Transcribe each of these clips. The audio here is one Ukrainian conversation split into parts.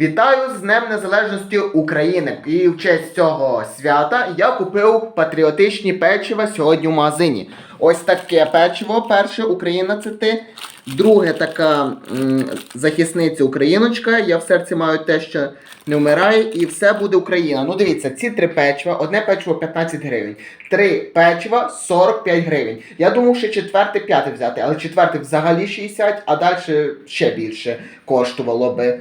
Вітаю з Днем Незалежності України! І в честь цього свята я купив патріотичні печива сьогодні в магазині. Ось таке печиво. Перше Україна це ти. Друге така захисниця Україночка. Я в серці маю те, що не вмирає, і все буде Україна. Ну дивіться, ці три печива, одне печиво 15 гривень, три печива 45 гривень. Я думав, що четверте, п'яте взяти, але четверте взагалі 60, а далі ще більше коштувало би.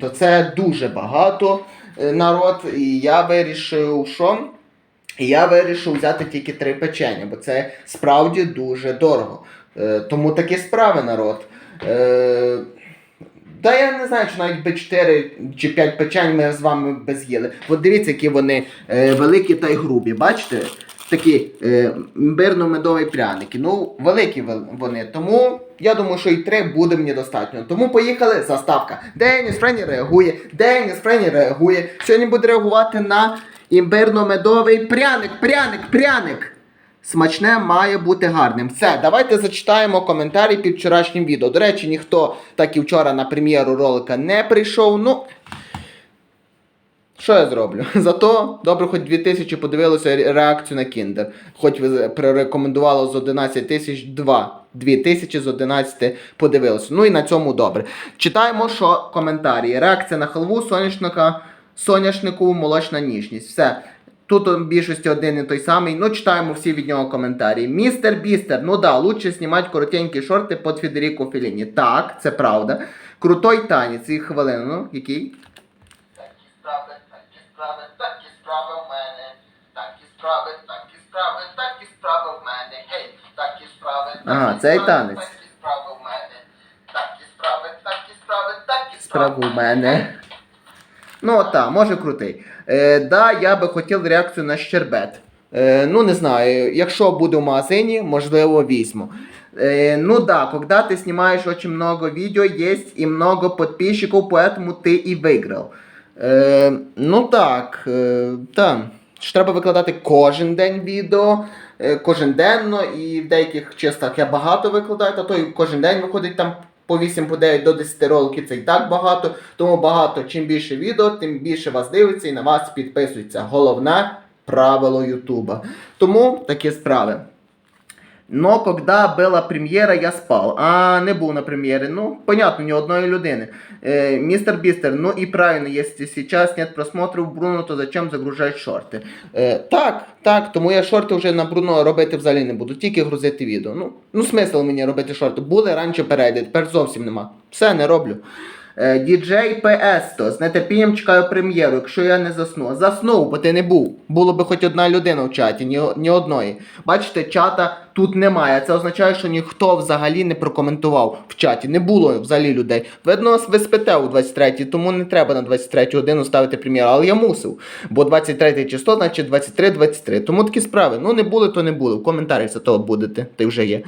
То це дуже багато е, народ. І я вирішив, що я вирішив взяти тільки три печення, бо це справді дуже дорого. Е, тому такі справи, народ. Е, та я не знаю, чи навіть би 4 чи 5 печень ми з вами би з'їли. От дивіться, які вони великі та й грубі. Бачите? Такі е, імбирно-медові пряники. Ну, великі вони. Тому я думаю, що і три буде мені достатньо. Тому поїхали. Заставка. Деніс Френі реагує. Деніс Френі реагує. Сьогодні буде реагувати на імбирно-медовий пряник, пряник, пряник. Смачне має бути гарним. Все, давайте зачитаємо коментарі під вчорашнім відео. До речі, ніхто так і вчора на прем'єру ролика не прийшов. Ну. Що я зроблю? Зато добре, хоч 2000 подивилося ре- реакцію на Кіндер. Хоч ви прорекомендувало з 11 тисяч 2. 2000 з 11 подивилося. Ну і на цьому добре. Читаємо, що коментарі. Реакція на халву, соняшника, соняшнику, молочна ніжність. Все. Тут в більшості один і той самий. Ну, читаємо всі від нього коментарі. Містер Бістер, ну да, лучше знімати коротенькі шорти під Федеріко Феліні. Так, це правда. Крутой танець, і хвилину, ну, який? справи, такі справи, такі справи в мене. Гей, такі справи, такі Ага, цей справи, танець. Такі справи в мене. Такі справи, такі справи, такі Справу справи в мене. Ну, так, може крутий. Е, да, я би хотів реакцію на щербет. Е, ну, не знаю, якщо буде в магазині, можливо, візьму. Э, ну да, когда ты снимаешь очень много видео, есть и много подписчиков, поэтому ты и выиграл. Е, ну так, е, так. Що Треба викладати кожен день відео, е, кожен денно, і в деяких частах я багато викладаю, та то й кожен день виходить там по 8, по 9 до 10 роликів, це і так багато. Тому багато, чим більше відео, тим більше вас дивиться і на вас підписується. Головне правило Ютуба. Тому такі справи. Но когда была прем'єра, я спав. А не був на прем'єрі. Ну, понятно, ні одної людини. Е, містер Бістер, ну і правильно, якщо сейчас нет просмотрів Бруно, то зачем загружати шорти? Е, так, так, тому я шорти вже на Бруно робити взагалі не буду, тільки грузити відео. Ну, ну смисл мені робити шорти. Були раніше перейди, тепер зовсім нема. Все, не роблю. Е, Діджей Песто, з нетерпінням чекаю прем'єру, якщо я не засну. Заснув, бо ти не був. Було би хоч одна людина в чаті, ні, ні одної. Бачите, чата тут немає. Це означає, що ніхто взагалі не прокоментував в чаті. Не було взагалі людей. Видно, ви спите у 23-й, тому не треба на 23 годину ставити прем'єру. Але я мусив. Бо 23 число, значить 23-23. Тому такі справи. Ну не були, то не були. В коментарях за того будете. Ти вже є.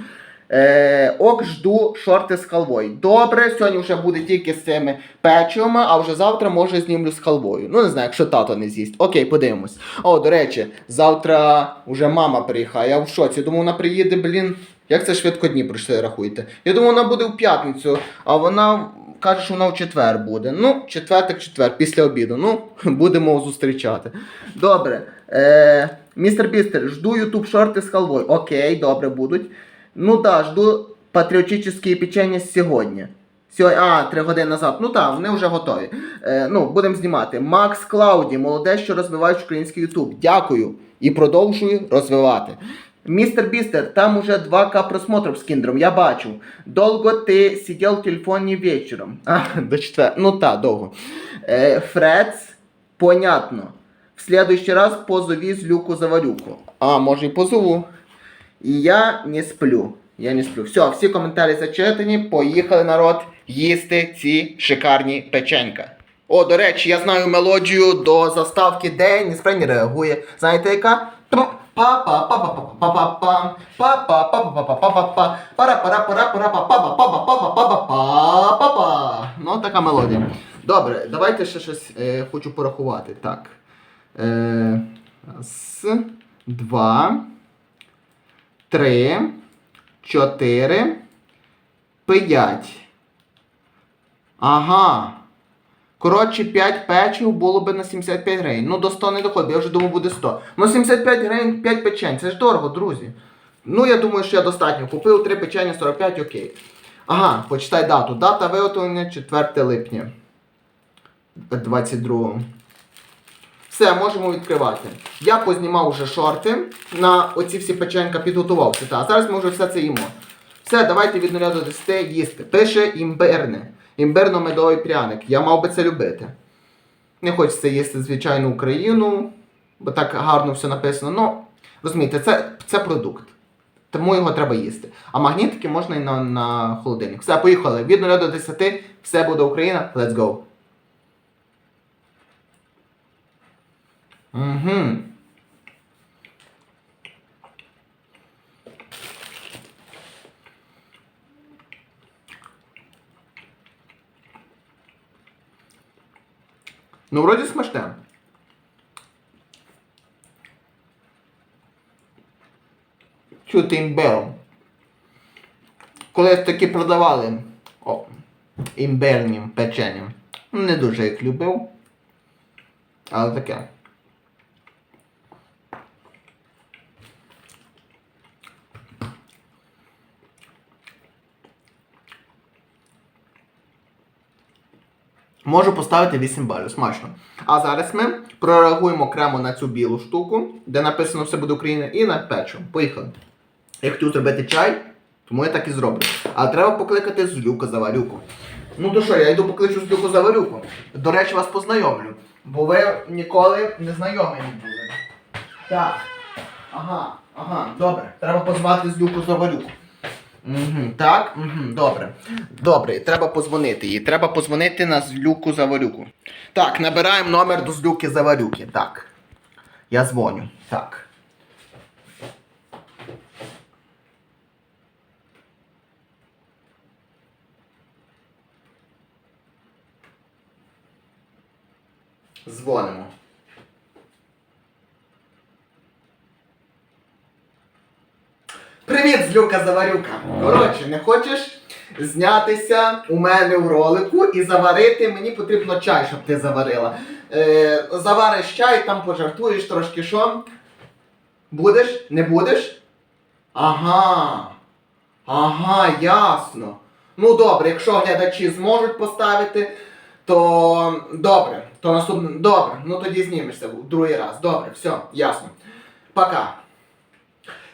Е, ок, жду шорти з халвою. Добре, сьогодні вже буде тільки з цими печивами, а вже завтра може знімлю з халвою. Ну не знаю, якщо тато не з'їсть. Окей, подивимось. О, до речі, завтра вже мама приїхає. Я в шоці. Думаю, вона приїде, блін. Як це швидко дні пройшли, рахуйте. Я думаю, вона буде в п'ятницю, а вона каже, що вона в четвер буде. Ну, четвер так четвер, після обіду. Ну, будемо зустрічати. Добре. Е, містер Бістер, жду ютуб шорти з халвою. Окей, добре будуть. Ну да, жду патріотичні печення сьогодні. Сьогодні, а, три години назад. Ну так, вони вже готові. Е, ну, будемо знімати. Макс Клауді, молоде, що розвиваєш український Ютуб. Дякую. І продовжую розвивати. Містер Бістер, там уже 2К просмотрів з кіндером, я бачу. Довго ти сидів в телефоні вечором. А, до четвер. Ну так, довго. Е, Фрец, понятно. В следующий раз позови злюку заварюку. А, може і позову. І я не сплю. Я не сплю. Все, всі коментарі зачитані. Поїхали народ їсти ці шикарні печенька. О, до речі, я знаю мелодію до заставки, День ніспрей не реагує. Знаєте яка? Ну, така мелодія. Добре, давайте ще щось хочу порахувати. Так. Раз, два три, чотири, п'ять. Ага. Коротше, 5 печів було би на 75 гривень. Ну, до 100 не доходить, я вже думав, буде 100. Ну, 75 гривень 5 печень. Це ж дорого, друзі. Ну, я думаю, що я достатньо. Купив 3 печення 45, окей. Ага, почитай дату. Дата виготовлення 4 липня. 22. Все, можемо відкривати. Я познімав вже шорти на оці всі печенька, підготувався. Та, зараз ми вже все це їмо. Все, давайте від 0 до 10 їсти. Пише імбирне. Імбирно-медовий пряник. Я мав би це любити. Не хочеться їсти, звичайно, Україну, бо так гарно все написано. Ну, розумієте, це, це продукт. Тому його треба їсти. А магнітики можна і на, на холодильник. Все, поїхали. Від 0 до 10, все буде Україна. Let's go. Угу. Ну, вроді смачне. Чути імбером. Колись такі продавали о, імбернім печенням. Не дуже їх любив. Але таке. Можу поставити 8 балів, смачно. А зараз ми прореагуємо окремо на цю білу штуку, де написано все буде Україна, і на печиво. Поїхали. Я хотів зробити чай, тому я так і зроблю. Але треба покликати Злюка Заварюку. Ну то що, я йду покличу Злюку Заварюку. До речі, вас познайомлю. Бо ви ніколи не знайомі не були. Так. Ага, ага, добре. Треба позвати Злюку Заварюку. Угу, так, угу, добре. Добре, треба позвонити їй. Треба позвонити на Злюку Заварюку. Так, набираємо номер до Злюки Заварюки. Так. Я дзвоню. Так. Дзвонимо. Привіт, Злюка Заварюка. Коротше, не хочеш знятися у мене в ролику і заварити. Мені потрібно чай, щоб ти заварила. Е, завариш чай, там пожартуєш трошки що. Будеш? Не будеш? Ага. Ага, ясно. Ну добре, якщо глядачі зможуть поставити, то добре. То наступне. Добре, ну тоді знімешся в другий раз. Добре, все, ясно. Пока.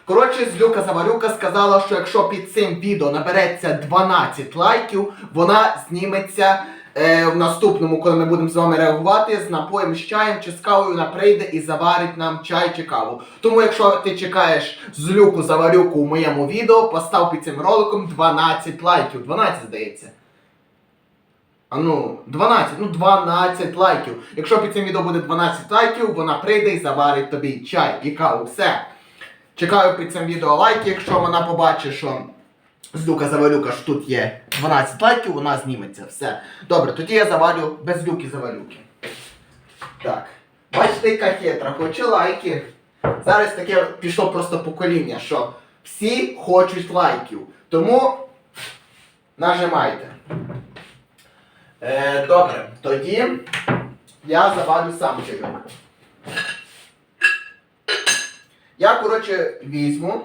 Коротше, Злюка Заварюка сказала, що якщо під цим відео набереться 12 лайків, вона зніметься е, в наступному, коли ми будемо з вами реагувати, з напоєм з чаєм чи з кавою вона прийде і заварить нам чай чи каву. Тому, якщо ти чекаєш Злюку Заварюку у моєму відео, постав під цим роликом 12 лайків. 12, здається. А ну, 12, ну 12 лайків. Якщо під цим відео буде 12 лайків, вона прийде і заварить тобі чай і каву. Все. Чекаю під цим відео лайки, якщо вона побачить, що з Люка Завалюка ж тут є 12 лайків, вона зніметься. Все. Добре, тоді я завалю без люки завалюки. Так. Бачите, яка хитра, хоче лайки. Зараз таке пішло просто покоління, що всі хочуть лайків. Тому нажимайте. Е, добре, тоді я завалю сам чайок. Я, коротше, візьму,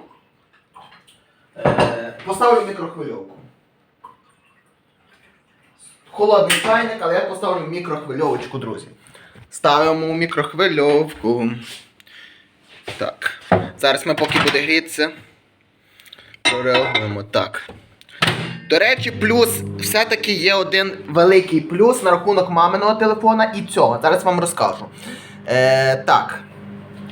е, поставлю мікрохвильовку. Холодний чайник, але я поставлю мікрохвильовочку, друзі. Ставимо мікрохвильовку. Так. Зараз ми поки буде грітися. Прореагуємо так. До речі, плюс все-таки є один великий плюс на рахунок маминого телефона і цього. Зараз вам розкажу. Е, так.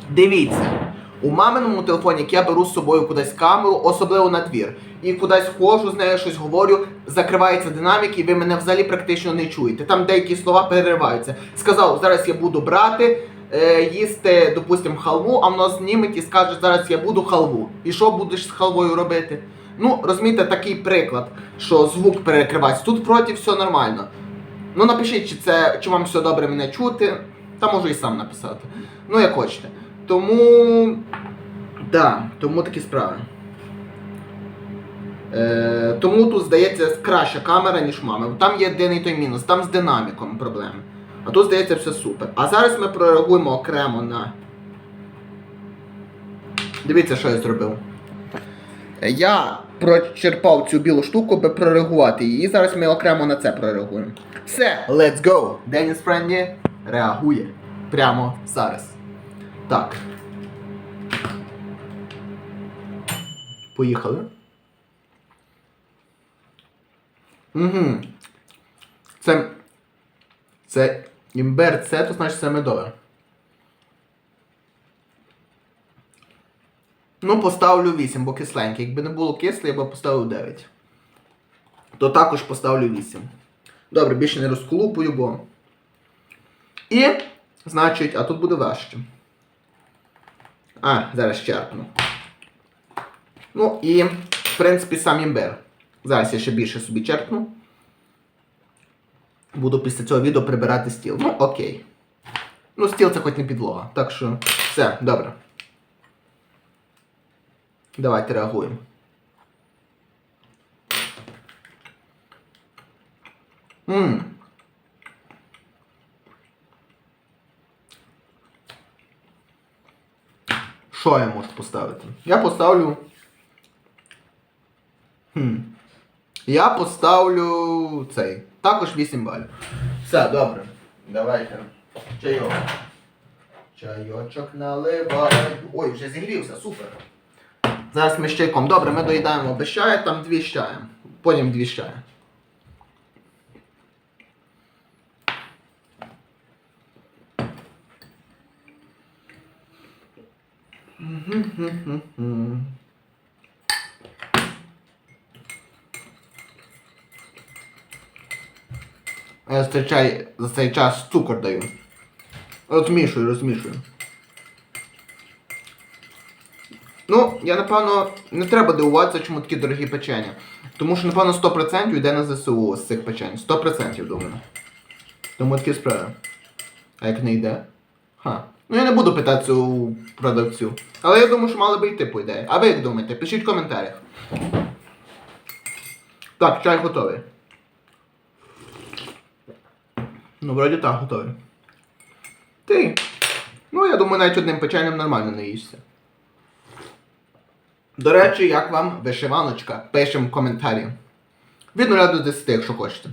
Дивіться. У маминому телефоні, як я беру з собою кудись камеру, особливо на двір, і кудись ходжу з нею, щось говорю, закривається динамік, і ви мене взагалі практично не чуєте. Там деякі слова перериваються. Сказав, зараз я буду брати, е, їсти, допустимо, халву, а воно зніметь і скаже, зараз я буду халву. І що будеш з халвою робити? Ну, розумієте, такий приклад, що звук перекривається. Тут проти все нормально. Ну напишіть, чи це чи вам все добре мене чути. Та можу і сам написати. Ну, як хочете. Тому. Да, тому такі справи. Е, тому тут, здається, краща камера, ніж мами. Там є єдиний той мінус, там з динаміком проблеми. А тут, здається, все супер. А зараз ми прореагуємо окремо на. Дивіться, що я зробив. Я прочерпав цю білу штуку, аби прореагувати її. І зараз ми окремо на це прореагуємо. Все, let's go! Деніс Френді реагує прямо зараз. Так. Поїхали. Угу. Це. Це імбер, це, то значить це медове. Ну, поставлю 8, бо кисленький. Якби не було кисле, я б поставив 9. То також поставлю 8. Добре, більше не розколупую, бо. І, значить, а тут буде важче. А, зараз черпну. Ну і, в принципі, сам імбир. Зараз я ще більше собі черпну. Буду після цього відео прибирати стіл. Ну, окей. Ну, стіл це хоч не підлога. Так що, все, добре. Давайте реагуємо. Ммм. Що я можу поставити? Я поставлю. Хм. Я поставлю цей. Також 8 балів. Все, добре. Давайте. Чайок. Чайочок наливай. Ой, вже зігрівся, супер. Зараз ми з чайком. Добре, ми доїдаємо без чаю, там дві чаєм. Потім дві чаєм. А я цей, за цей час цукор даю. Розмішую, розмішую. Ну, я напевно не треба дивуватися, чому такі дорогі печення. Тому що, напевно, 100% йде на ЗСУ з цих печень. 100% думаю. Тому такі справи. А як не йде? Ха. Ну я не буду питатися у продавцю. Але я думаю, що мали би йти по ідеї. А ви як думаєте? Пишіть в коментарях. Так, чай готовий. Ну, вроді так, готовий. Ти. Ну, я думаю, навіть одним печенням нормально не їшся. До речі, як вам вишиваночка? Пишемо в коментарі. Від 0 до 10, якщо хочете.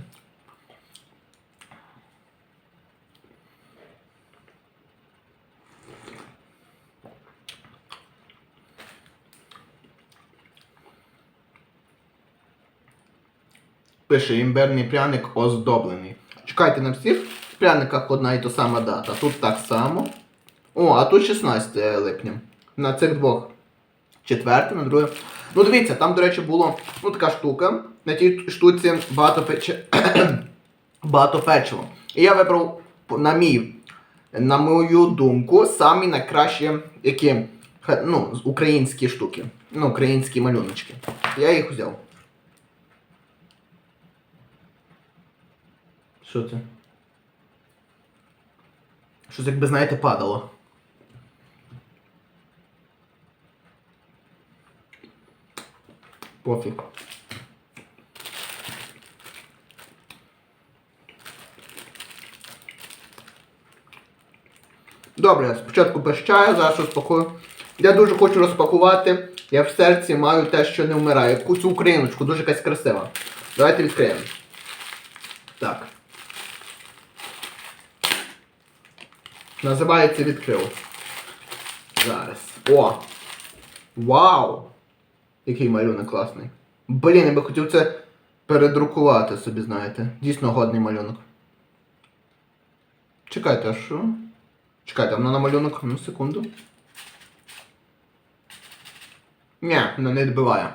Пише імберний пряник оздоблений. Чекайте на всіх пряниках одна і та сама дата. Тут так само. О, а тут 16 липня. На цих двох. Четверте, на друге. Ну дивіться, там, до речі, було ну, така штука. На тій штуці багато пече... багато печиво. І я вибрав, на мій, на мою думку, самі найкращі які ну, українські штуки. Ну, українські малюночки. Я їх взяв. Що це? Щось, якби, знаєте, падало. Пофіг. Добре, спочатку без чаю, зараз розпакую. Я дуже хочу розпакувати. Я в серці маю те, що не вмирає. Яку цю україночку, дуже якась красива. Давайте відкриємо. Так. Називається відкрив. Зараз. О! Вау! Який малюнок класний. Блін, я би хотів це передрукувати собі, знаєте. Дійсно годний малюнок. Чекайте, а що? Чекайте, воно на малюнок, ну секунду. Ні, воно не відбиває.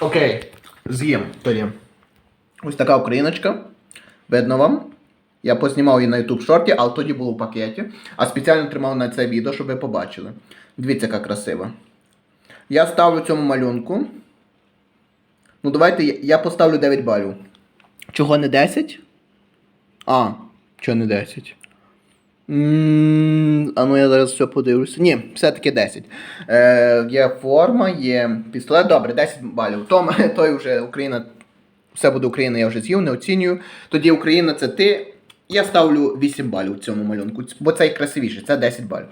Окей, з'їм тоді. Ось така україночка. Видно вам? Я познімав її на YouTube шорті, але тоді було в пакеті. А спеціально тримав на це відео, щоб ви побачили. Дивіться, яка красива. Я ставлю цьому малюнку. Ну, давайте я- поставлю 9 балів. Чого не 10? А, чого не 10? М, А ну я зараз все подивлюся. Ні, все-таки 10. Е, є форма, є пістолет. Добре, 10 балів. Том, той вже Україна. Все буде Україна, я вже з'їв, не оцінюю. Тоді Україна це ти. Я ставлю 8 балів цьому малюнку, бо цей красивіший, це 10 балів.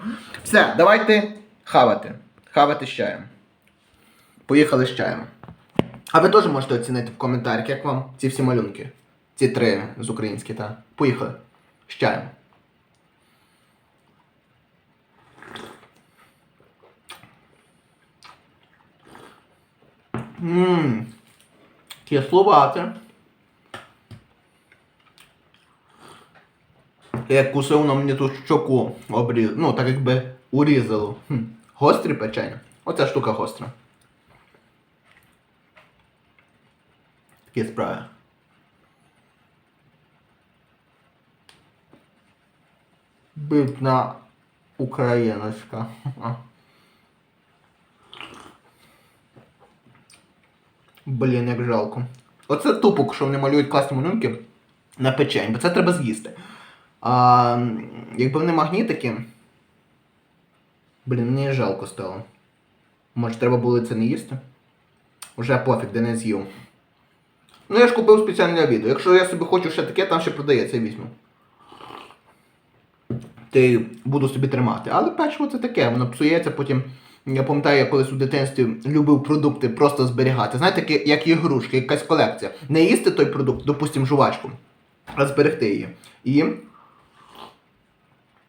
Все, давайте хавати. Хавати з чаєм. Поїхали з чаєм. А ви теж можете оцінити в коментарях, як вам ці всі малюнки. Ці три з українські, так. Поїхали. З чаєм. Ммм. Кисловате. Як кусив воно мені ту щоку обріз... Ну, так якби урізало. Хм. Гострі печення. Оця штука гостра. Такі справи. Бідна україночка. Блін, як жалко. Оце тупо, що вони малюють класні малюнки на печень, бо це треба з'їсти. А якби вони магнітики. Блін, мені жалко стало. Може треба було це не їсти? Уже пофіг, де не з'їв. Ну я ж купив спеціально для відео. Якщо я собі хочу ще таке, там ще продається, я візьму. Ти буду собі тримати. Але печиво це таке, воно псується потім. Я пам'ятаю, я колись у дитинстві любив продукти просто зберігати. Знаєте, як ігрушки, якась колекція. Не їсти той продукт, допустимо, жувачку, а зберегти її. І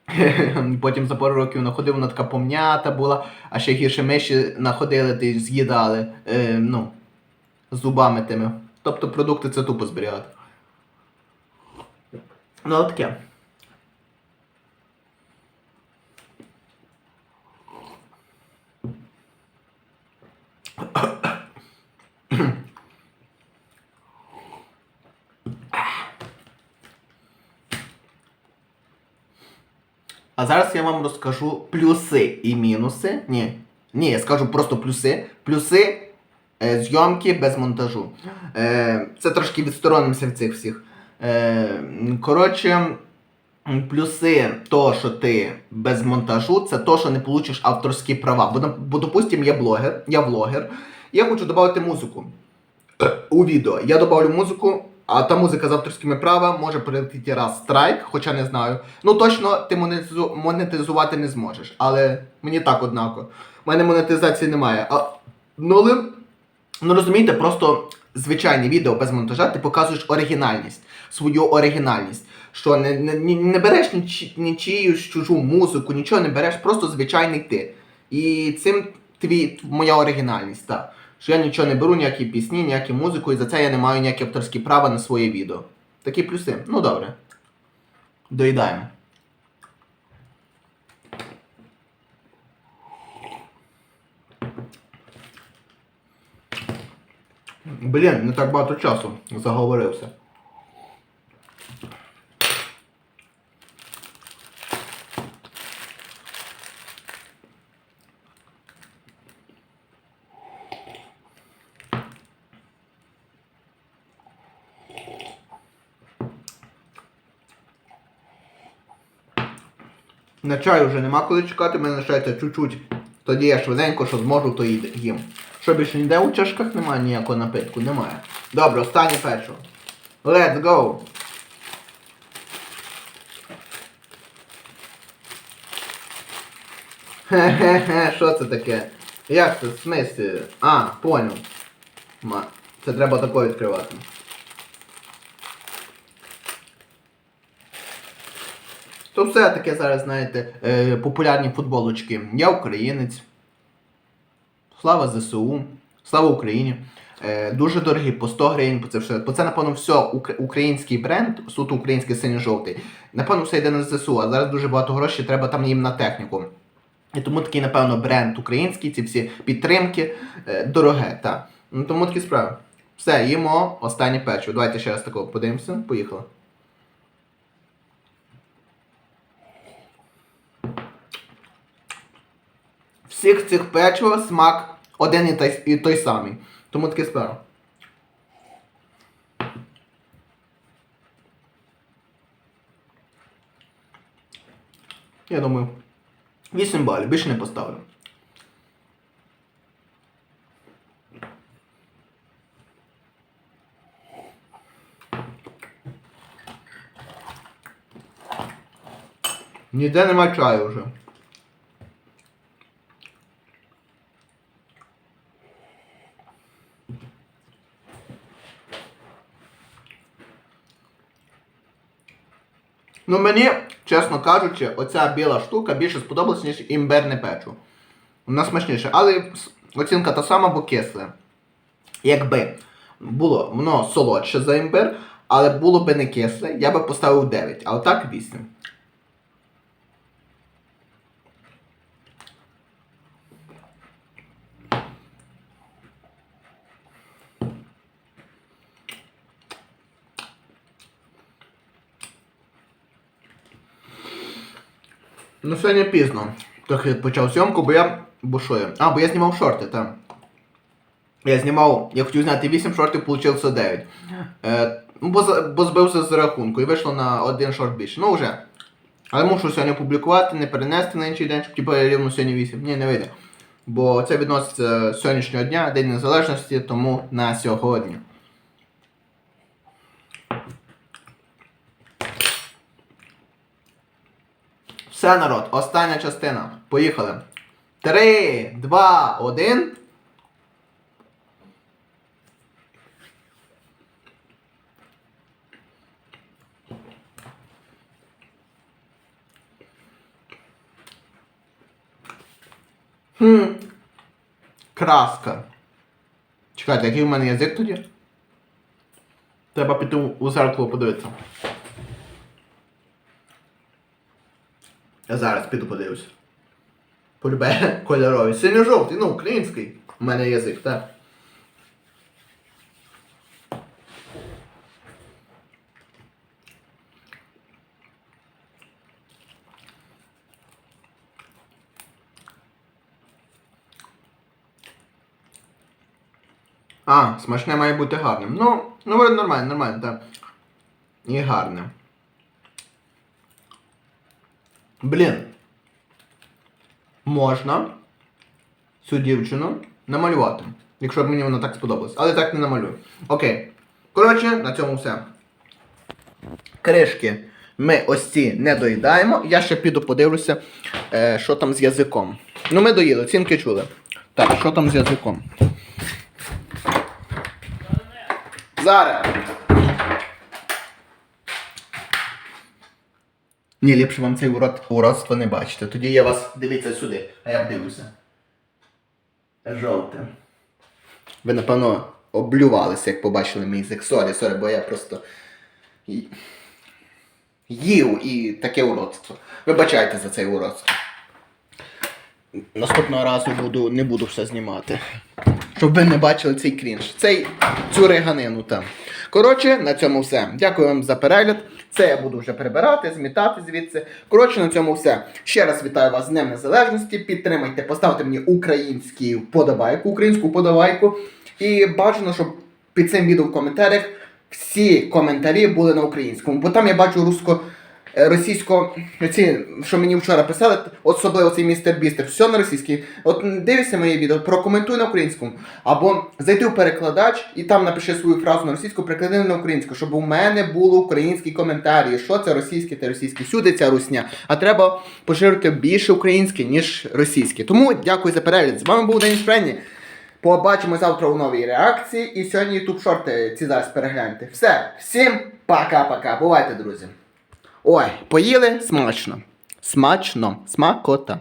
потім за пару років находив, вона така пом'ята була, а ще гірше миші находили, ти з'їдали е, ну, зубами тими. Тобто продукти це тупо зберігати. Ну, але таке. А зараз я вам розкажу плюси і мінуси. Ні. Ні, я скажу просто плюси. Плюси е, зйомки без монтажу. Е, це трошки відсторонимося від цих всіх. Е, коротше, плюси то, що ти без монтажу, це то, що не получиш авторські права. Бо, бо допустим, я блогер, я влогер, я хочу додати музику у відео. Я добавлю музику, а та музика з авторськими правами може прилетіти раз страйк, хоча не знаю. Ну точно ти монетизу... монетизувати не зможеш. Але мені так однаково. У мене монетизації немає. А... Ну, ну розумієте, просто звичайне відео без монтажа ти показуєш оригінальність, свою оригінальність. Що не, не, не- береш нічиюсь чужу музику, нічого не береш, просто звичайний ти. І цим твій, моя оригінальність, так. Що я нічого не беру, ніякі пісні, ніякі музику, і за це я не маю ніякі авторські права на своє відео. Такі плюси. Ну добре. Доїдаємо. Блін, не так багато часу заговорився. На чай вже нема коли чекати, мене лишається чуть-чуть. Тоді я швиденько, що зможу, то їм. Що більше ніде у чашках немає ніякого напитку? Немає. Добре, останнє печиво. Let's go! Хе-хе-хе, що це таке? Як це? В смислі? А, поняв. Це треба тако відкривати. То все таке зараз, знаєте, е, популярні футболочки. Я українець. Слава ЗСУ, слава Україні. Е, дуже дорогі, по 100 гривень, по це все. По це, напевно, все український бренд, суто український синьо-жовтий. Напевно, все йде на ЗСУ, а зараз дуже багато грошей треба там їм на техніку. І тому такий, напевно, бренд український, ці всі підтримки, е, дороге, так. Ну, тому такі справи. Все, їмо останнє печиво. Давайте ще раз такого подивимося. Поїхали. Всіх цих печива смак один і той, і той самий. Тому таке справа. Я думаю, 8 балів, більше не поставлю. Ніде нема чаю вже. Ну мені, чесно кажучи, оця біла штука більше сподобалась, ніж імберне печу. Вона смачніше, але оцінка та сама, бо кисле. Якби було воно солодше за імбир, але було би не кисле, я би поставив 9, але так 8. Ну сьогодні пізно. Трохи почав зйомку, бо я бушую. А, бо я знімав шорти, так. Я знімав, я хотів зняти 8 шортів, вийшло 9. Е, ну, бо, бо збився з рахунку і вийшло на один шорт більше. Ну вже. Але мушу сьогодні публікувати, не перенести на інший день, щоб типу рівно сьогодні 8. Ні, не вийде. Бо це відноситься з сьогоднішнього дня, День Незалежності, тому на сьогодні. Все, народ, остання частина. Поїхали. Три, два, один. Хм. Краска. Чекайте, який в мене язик тоді? Треба піти у- зеркало подивитися. Я зараз піду подивлюся. Полюбе кольоровий. Синьо-жовтий, ну, український. У мене язик, так. А, смачне має бути гарним. Ну, ну нормально, нормально, так. І гарне. Блін. Можна цю дівчину намалювати. Якщо б мені вона так сподобалась. Але так не намалюю. Окей. Коротше, на цьому все. Кришки ми ось ці не доїдаємо. Я ще піду подивлюся, е, що там з язиком. Ну, ми доїли, оцінки чули. Так, що там з язиком? Зараз. Ні, ліпше вам цей урод уродство не бачите. Тоді я вас дивіться сюди, а я дивлюся. Жовте. Ви, напевно, облювалися, як побачили мій язик. Сорі, сорі, бо я просто. Їв і таке уродство. Вибачайте за цей уродство. Наступного разу буду, не буду все знімати. Щоб ви не бачили цей крінж. Цей, цю реганину там. Коротше, на цьому все. Дякую вам за перегляд. Це я буду вже прибирати, змітати звідси. Коротше, на цьому все. Ще раз вітаю вас з Днем Незалежності. Підтримайте, поставте мені українські вподобайку, українську вподобайку. І бажано, щоб під цим відео в коментарях всі коментарі були на українському. Бо там я бачу русско. Е, Російсько, ці, що мені вчора писали, особливо цей містер Бістер, все на російській. От м, дивишся моє відео, прокоментуй на українському. Або зайди в перекладач і там напиши свою фразу на російську, переклади на українську, щоб у мене було українські коментарі, що це російське та російське. Всюди ця русня. А треба поширити більше українське, ніж російське. Тому дякую за перегляд. З вами був Деніс Френні. Побачимо завтра у новій реакції. І сьогодні YouTube шорти ці зараз перегляньте. Все, всім пока-пока. Бувайте, друзі. Ой, поїли смачно. Смачно. Смакота.